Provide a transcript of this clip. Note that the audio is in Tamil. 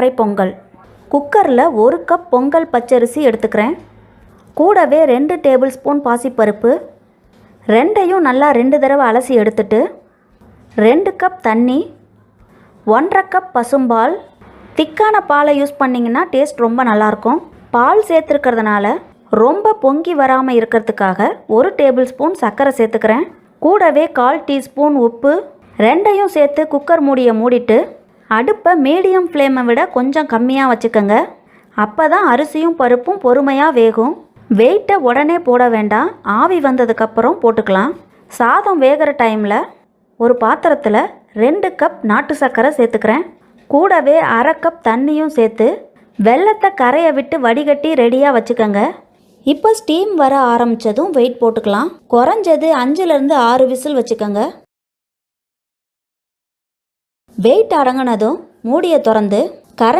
அரை பொங்கல். குக்கரில் ஒரு கப் பொங்கல் பச்சரிசி எடுத்துக்கிறேன். கூடவே ரெண்டு டேபிள் ஸ்பூன் பாசிப்பருப்பு. ரெண்டையும் நல்லா ரெண்டு தடவை அலசி எடுத்துட்டு ரெண்டு கப் தண்ணி ஒன்றரை கப் பசும்பால். திக்கான பாலை யூஸ் பண்ணிங்கன்னா டேஸ்ட் ரொம்ப நல்லாயிருக்கும். பால் சேர்த்துருக்கிறதுனால ரொம்ப பொங்கி வராமல் இருக்கிறதுக்காக ஒரு டேபிள் ஸ்பூன் சர்க்கரை சேர்த்துக்கிறேன். கூடவே கால் டீஸ்பூன் உப்பு. ரெண்டையும் சேர்த்து குக்கர் மூடியை மூடிட்டு அடுப்பை மீடியம் ஃப்ளேமை விட கொஞ்சம் கம்மியாக வச்சுக்கோங்க. அப்போ தான் அரிசியும் பருப்பும் பொறுமையாக வேகும். வெயிட்டை உடனே போட வேண்டாம். ஆவி வந்ததுக்கப்புறம் போட்டுக்கலாம். சாதம் வேகிற டைமில் ஒரு பாத்திரத்தில் ரெண்டு கப் நாட்டு சர்க்கரை சேர்த்துக்கிறேன். கூடவே அரை கப் தண்ணியும் சேர்த்து வெள்ளத்தை கரையை விட்டு வடிகட்டி ரெடியாக வச்சுக்கோங்க. இப்போ ஸ்டீம் வர ஆரம்பித்ததும் வெயிட் போட்டுக்கலாம். குறைஞ்சது அஞ்சுலேருந்து ஆறு விசில் வச்சுக்கோங்க. வெயிட் அடங்கினதும் மூடியை திறந்து